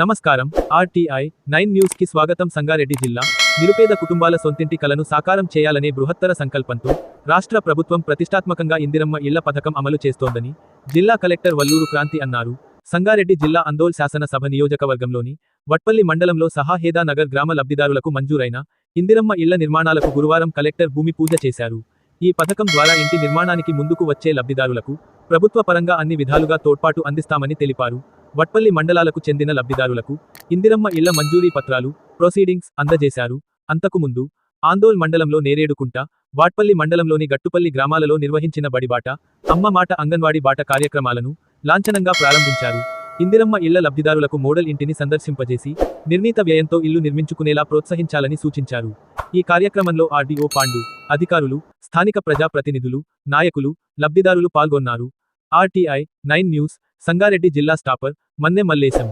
నమస్కారం. RTI nine న్యూస్కి స్వాగతం సంగారెడ్డి జిల్లా. నిరుపేద కుటుంబాల సొంతింటి కలను సాకారం చేయాలనే బృహత్తర సంకల్పంతో రాష్ట్ర ప్రభుత్వం ప్రతిష్టాత్మకంగా ఇందిరమ్మ ఇళ్ళ పథకం అమలు చేస్తోందని జిల్లా కలెక్టర్ వల్లూరు క్రాంతి అన్నారు. సంగారెడ్డి జిల్లా అందోల్ శాసనసభ నియోజకవర్గంలోని వట్పల్లి మండలంలో సహాహేదా నగర్ గ్రామ లబ్ధిదారులకు మంజూరైన ఇందిరమ్మ ఇళ్ళ నిర్మాణాలకు గురువారం కలెక్టర్ భూమి పూజ చేశారు. ఈ పథకం ద్వారా ఇంటి నిర్మాణానికి ముందుకు వచ్చే లబ్ధిదారులకు ప్రభుత్వ పరంగా అన్ని విధాలుగా తోడ్పాటు అందిస్తామని తెలిపారు. వట్పల్లి మండలాలకు చెందిన లబ్ధిదారులకు ఇందిరమ్మ ఇళ్ళ మంజూరీ పత్రాలు ప్రొసీడింగ్స్ అందజేశారు. అంతకుముందు ఆందోల్ మండలంలో నేరేడుకుంట వాట్పల్లి మండలంలోని గట్టుపల్లి గ్రామాలలో నిర్వహించిన బడిబాట అమ్మ మాట అంగన్వాడీ బాట కార్యక్రమాలను లాంఛనంగా ప్రారంభించారు. ఇందిరమ్మ ఇళ్ళ లబ్ధిదారులకు మోడల్ ఇంటిని సందర్శింపజేసి నిర్ణీత వ్యయంతో ఇల్లు నిర్మించుకునేలా ప్రోత్సహించాలని సూచించారు. ఈ కార్యక్రమంలో ఆర్డీఓ పాండు అధికారులు స్థానిక ప్రజాప్రతినిధులు నాయకులు లబ్ధిదారులు పాల్గొన్నారు. ఆర్టీఐ నైన్ న్యూస్ సంగారెడ్డి జిల్లా స్టాపర్ మన్నె మల్లేశం.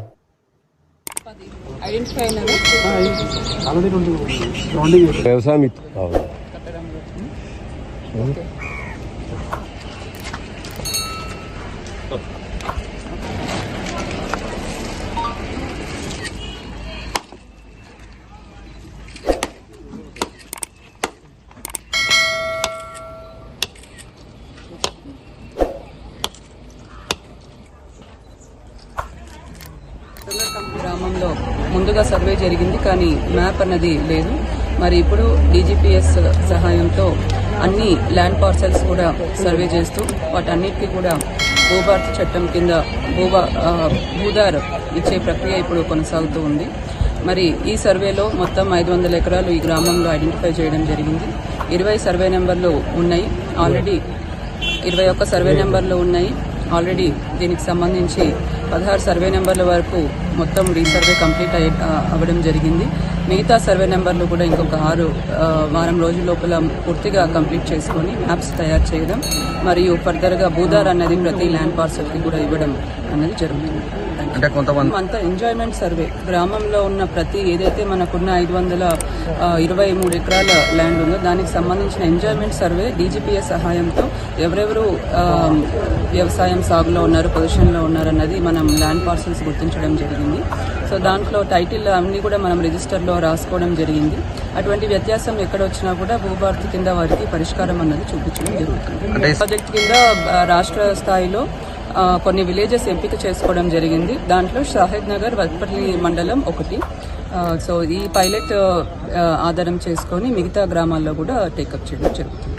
వ్యవసాయం గ్రామంలో ముందుగా సర్వే జరిగింది కానీ మ్యాప్ అన్నది లేదు. మరి ఇప్పుడు డీజీపీఎస్ సహాయంతో అన్ని ల్యాండ్ పార్సల్స్ కూడా సర్వే చేస్తూ వాటన్నిటికీ కూడా భూభారత చట్టం కింద భూభా ఆ, భూదార్ ఇచ్చే ప్రక్రియ ఇప్పుడు కొనసాగుతూ ఉంది. మరి ఈ సర్వేలో మొత్తం ఐదు వందల ఎకరాలు ఈ గ్రామంలో ఐడెంటిఫై చేయడం జరిగింది. ఇరవై సర్వే నెంబర్లు ఉన్నాయి. ఆల్రెడీ ఇరవై ఒక్క సర్వే నెంబర్లు ఉన్నాయి. ఆల్రెడీ దీనికి సంబంధించి పదహారు సర్వే నెంబర్ల వరకు మొత్తం రీసర్వే కంప్లీట్ అయ్యి అవ్వడం జరిగింది. మిగతా సర్వే నెంబర్లు కూడా ఇంకొక ఆరు వారం రోజుల లోపల పూర్తిగా కంప్లీట్ చేసుకొని మ్యాప్స్ తయారు చేయడం మరియు ఫర్దర్గా భూదార్ అన్నది ప్రతి ల్యాండ్ పార్సల్కి కూడా ఇవ్వడం అనేది జరుగుతుంది. అంటే కొంతమంది అంతా ఎంజాయ్మెంట్ సర్వే గ్రామంలో ఉన్న ప్రతి ఏదైతే మనకున్న ఐదు వందల ఇరవై మూడు ఎకరాల ల్యాండ్ ఉందో దానికి సంబంధించిన ఎంజాయ్మెంట్ సర్వే డీజీపీఎస్ సహాయంతో ఎవరెవరు వ్యవసాయం సాగులో ఉన్నారు పొజిషన్లో ఉన్నారు అన్నది మనం ల్యాండ్ పార్సల్స్ గుర్తించడం జరిగింది. సో దాంట్లో టైటిల్ అన్ని కూడా మనం రిజిస్టర్లో రాసుకోవడం జరిగింది. అటువంటి వ్యత్యాసం ఎక్కడ వచ్చినా కూడా భూభారతి కింద వారికి పరిష్కారం అన్నది చూపించడం జరుగుతుంది. ప్రాజెక్ట్ కింద రాష్ట్ర స్థాయిలో కొన్ని విలేజెస్ ఎంపిక చేసుకోవడం జరిగింది. దాంట్లో షాహిద్ నగర్ వత్పల్లి మండలం ఒకటి. సో ఈ పైలట్ ఆధారం చేసుకొని మిగతా గ్రామాల్లో కూడా టేకప్ చేయడం జరుగుతుంది.